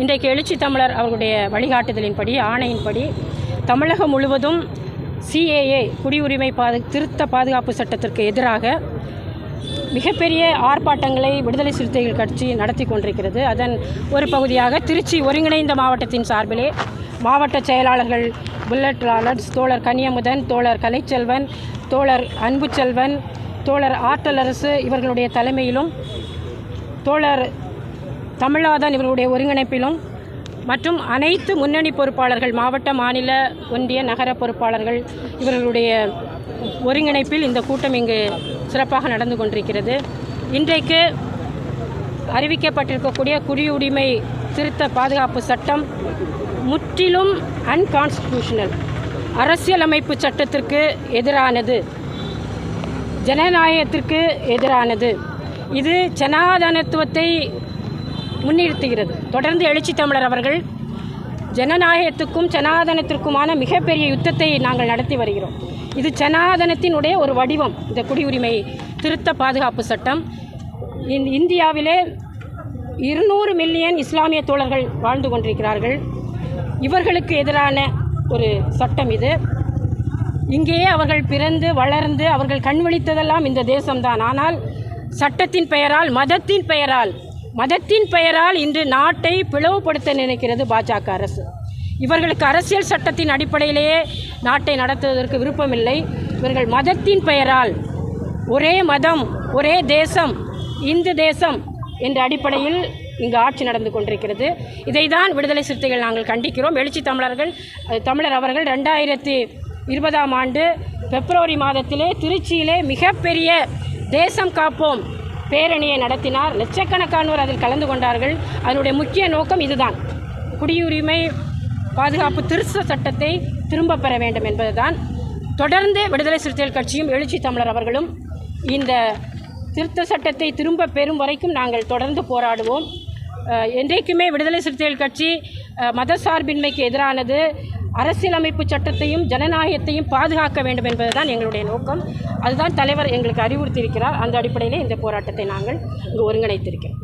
இன்றைக்கு எழுச்சி தமிழர் அவர்களுடைய வழிகாட்டுதலின்படி ஆணையின்படி தமிழகம் முழுவதும் சிஏஏ குடியுரிமை பாது திருத்த பாதுகாப்பு சட்டத்திற்கு எதிராக மிகப்பெரிய ஆர்ப்பாட்டங்களை விடுதலை சிறுத்தைகள் கட்சி நடத்தி கொண்டிருக்கிறது. அதன் ஒரு பகுதியாக திருச்சி ஒருங்கிணைந்த மாவட்டத்தின் சார்பிலே மாவட்ட செயலாளர்கள் புல்லட் லாலட்ஸ் தோழர் கனியமுதன் தோழர் கலைச்செல்வன் தோழர் அன்புச்செல்வன் தோழர் ஆற்றலரசு இவர்களுடைய தலைமையிலும் தோழர் தமிழ்நாதன் இவர்களுடைய ஒருங்கிணைப்பிலும் மற்றும் அனைத்து முன்னணி பொறுப்பாளர்கள் மாவட்ட மாநில ஒன்றிய நகர பொறுப்பாளர்கள் இவர்களுடைய ஒருங்கிணைப்பில் இந்த கூட்டம் இங்கு சிறப்பாக நடந்து கொண்டிருக்கிறது. இன்றைக்கு அறிவிக்கப்பட்டிருக்கக்கூடிய குடியுரிமை திருத்த பாதுகாப்பு சட்டம் முற்றிலும் அன்கான்ஸ்டிடியூஷனல் அரசியலமைப்பு சட்டத்திற்கு எதிரானது. ஜனநாயகத்திற்கு எதிரானது. இது ஜனாதனத்துவத்தை முன்னிறுத்துகிறது. தொடர்ந்து எழுச்சி தமிழர் அவர்கள் ஜனநாயகத்துக்கும் சனாதனத்திற்குமான மிகப்பெரிய யுத்தத்தை நாங்கள் நடத்தி வருகிறோம். இது ஜனாதனத்தினுடைய ஒரு வடிவம். இந்த குடியுரிமை திருத்த பாதுகாப்பு சட்டம். இந்தியாவிலே இருநூறு மில்லியன் இஸ்லாமிய தோழர்கள் வாழ்ந்து கொண்டிருக்கிறார்கள். இவர்களுக்கு எதிரான ஒரு சட்டம் இது. இங்கேயே அவர்கள் பிறந்து வளர்ந்து அவர்கள் கண் விழித்ததெல்லாம் இந்த தேசம்தான். ஆனால் சட்டத்தின் பெயரால் மதத்தின் பெயரால் மதத்தின் பெயரால் இன்று நாட்டை பிளவுபடுத்த நினைக்கிறது பாஜக அரசு. இவர்களுக்கு அரசியல் சட்டத்தின் அடிப்படையிலேயே நாட்டை நடத்துவதற்கு விருப்பமில்லை. இவர்கள் மதத்தின் பெயரால் ஒரே மதம் ஒரே தேசம் இந்து தேசம் என்ற அடிப்படையில் இங்கு ஆட்சி நடந்து கொண்டிருக்கிறது. இதை தான் விடுதலை சிறுத்தைகள் நாங்கள் கண்டிக்கிறோம். எழுச்சி தமிழர்கள் தமிழர் அவர்கள் ரெண்டாயிரத்தி இருபதாம் ஆண்டு பிப்ரவரி மாதத்திலே திருச்சியிலே மிகப்பெரிய தேசம் காப்போம். பேரணியை நடத்தினார். லட்சக்கணக்கானோர் அதில் கலந்து கொண்டார்கள். அதனுடைய முக்கிய நோக்கம் இதுதான். குடியுரிமை பாதுகாப்பு திருத்த சட்டத்தை திரும்ப பெற வேண்டும் என்பதுதான். தொடர்ந்து விடுதலை சிறுத்தைகள் கட்சியும் எழுச்சி தமிழர் அவர்களும் இந்த திருத்த சட்டத்தை திரும்ப பெறும் வரைக்கும் நாங்கள் தொடர்ந்து போராடுவோம். என்றைக்குமே விடுதலை சிறுத்தைகள் கட்சி மத மதசார்பின்மைக்கு எதிரானது. அரசியலமைப்பு சட்டத்தையும் ஜனநாயகத்தையும் பாதுகாக்க வேண்டும் என்பதுதான் எங்களுடைய நோக்கம். அதுதான் தலைவர் எங்களுக்கு அறிவுறுத்தியிருக்கிறார். அந்த அடிப்படையிலே இந்த போராட்டத்தை நாங்கள் இங்கு ஒருங்கிணைத்திருக்கிறோம்.